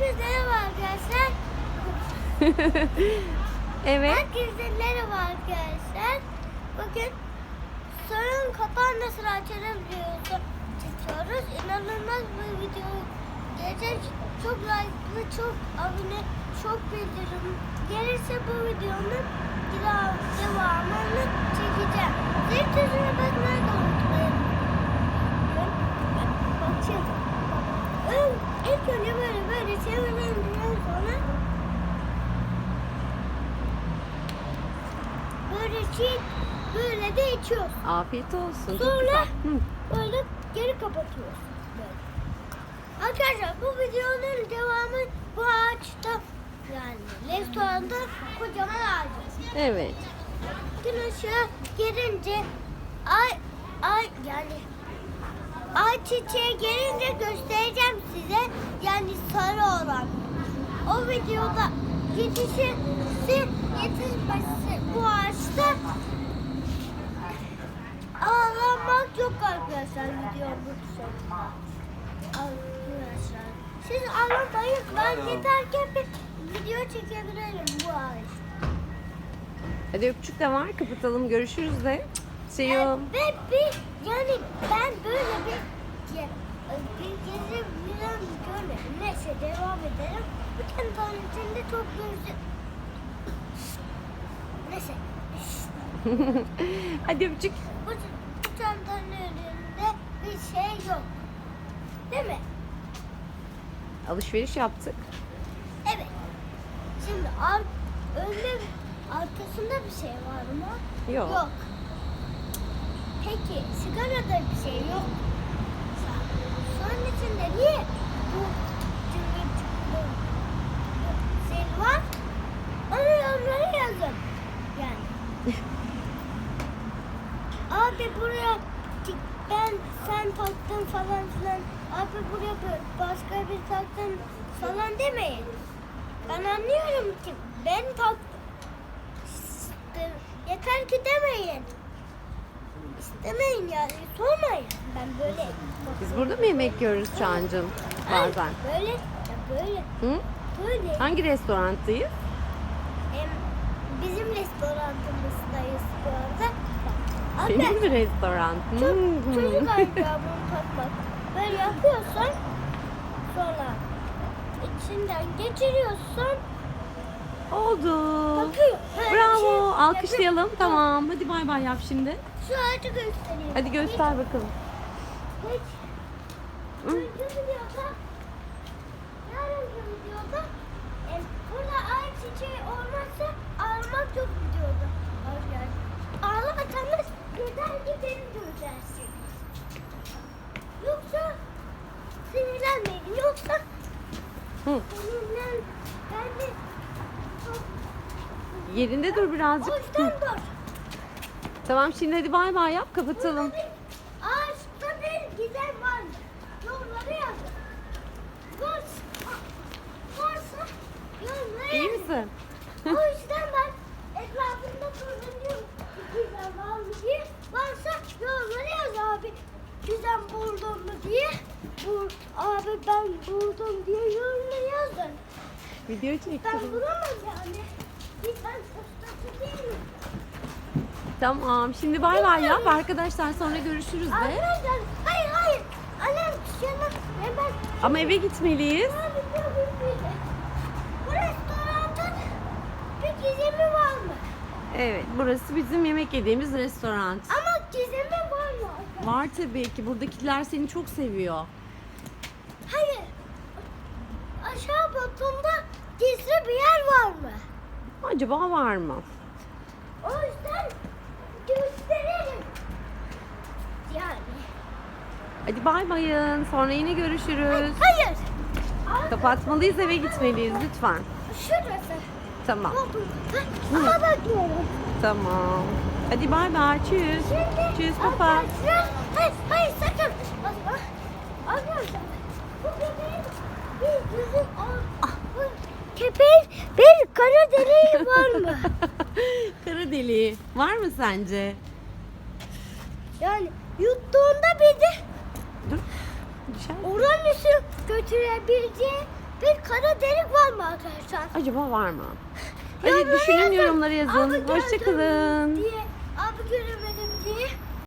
Hepinize merhaba arkadaşlar. evet. Herkese merhaba arkadaşlar. Bugün sorun kapağını nasıl açarım videosu çekiyoruz. İnanılmaz bir video gelecek. Çok like'lı, çok abone, çok bildirim gelirse bu videonun devam- devamını çekeceğim. Zil tuşuna basmayı da unutmayın. Bakın. Önce böyle böyle çevirdikten sonra böyle şey böyle de içiyoruz. Afiyet olsun. Sonra böyle geri kapatıyoruz. Böyle. Arkadaşlar bu videonun devamı bu ağaçta yani restoranda kocaman ağaç. Evet. Gün ışığı gelince ay ay yani ay size yani sarı olan. O videoda yetişirse yetişmesi bu ağaçta ağlamak yok arkadaşlar videonun sonunda. Arkadaşlar siz ağlamayın ben yeterken bir video çekebilirim bu ağaçta. Hadi öpücük de var. Kapatalım. Görüşürüz de. See you. Ve bir yani ben böyle bir gezi falan görmedim. Neyse devam tane tanetinde çok gözü. Neyse. Hadi öpücük. Bu, bu çantanın önünde bir şey yok. Değil mi? Alışveriş yaptık. Evet. Şimdi ar önde arkasında bir şey var mı? Yok. Yok. Peki sigarada bir şey yok. Sonun içinde niye bu cümbür cümbür şey var? Onu yorumlara yazın. Yani. Abi buraya ben sen taktın falan filan. Abi buraya başka bir taktın falan demeyin. Ben anlıyorum ki ben taktım. İşte Yeter ki demeyin. İstemeyin yani sormayın. Ben böyle Biz burada mı yemek yiyoruz Çağancığım? Bazen. Böyle ya böyle Hı? böyle. Hangi restoranttayız? Restoranımızdayız bu arada. Abi, mi restoran? çok Hmm. çocuk ayakkabı bunu takmak. Böyle yapıyorsan sonra içinden geçiriyorsan Oldu. Böyle bir Bravo. şey Alkışlayalım. yapıyor. Tamam. Hadi bay bay yap şimdi. Şu ağacı göstereyim. Hadi göster bakalım. Geç. Hı. Öncü videoda e, burada ay çiçeği olmazsa ağlamak yok videoda. Arkadaşlar. Ağlamasanız yeter ki beni göreceksiniz. Yoksa sinirlenmeyin. Yoksa Hı. ben de Yerinde dur birazcık. o yüzden dur. Tamam şimdi hadi bay bay yap kapatalım. Burada bir ağaçta bir gizem var mı? Yolları yazın. Varsa, varsa yolları İyi misin? O yüzden ben etrafında kullanıyorum. Gizem var mı diye. Varsa yolları yaz abi. Gizem buldum mu diye. Ben buldum diye yolları yazın. Video Ben çektim. bulamam yani. Bir ben ustası değilim. Tamam şimdi bay bay yap arkadaşlar sonra görüşürüz de. Arkadaşlar hayır hayır. Annem yana hemen Ama eve gitmeliyiz. Abi bu bir şey. Bu restoranın bir gizemi var mı? Evet burası bizim yemek yediğimiz restoran. Ama gizemi var mı? Var tabii ki buradakiler seni çok seviyor. Hayır. Aşağı batında gizli bir yer var mı? Acaba var mı? O yüzden gösterelim. Yani. Hadi bay bayın sonra yine görüşürüz. Hayır. Kapatmalıyız eve gitmeliyiz lütfen. Şurası. Tamam. Ama bakıyorum. tamam. Hadi bay bay cheers. Şimdi Cheers papa. hayır, hayır sakın. Arkadaşlar bu köpeğin bir yüzü köpeğin bir kara deliği var mı? Kara deliği var mı sence? Yani yuttuğunda bizi Dur. Düşer. Uranüs'ü götürebileceği bir kara delik var mı arkadaşlar? Acaba var mı? Hadi düşünün yazın. yorumlara yazın. Hoşçakalın. Abi göremedi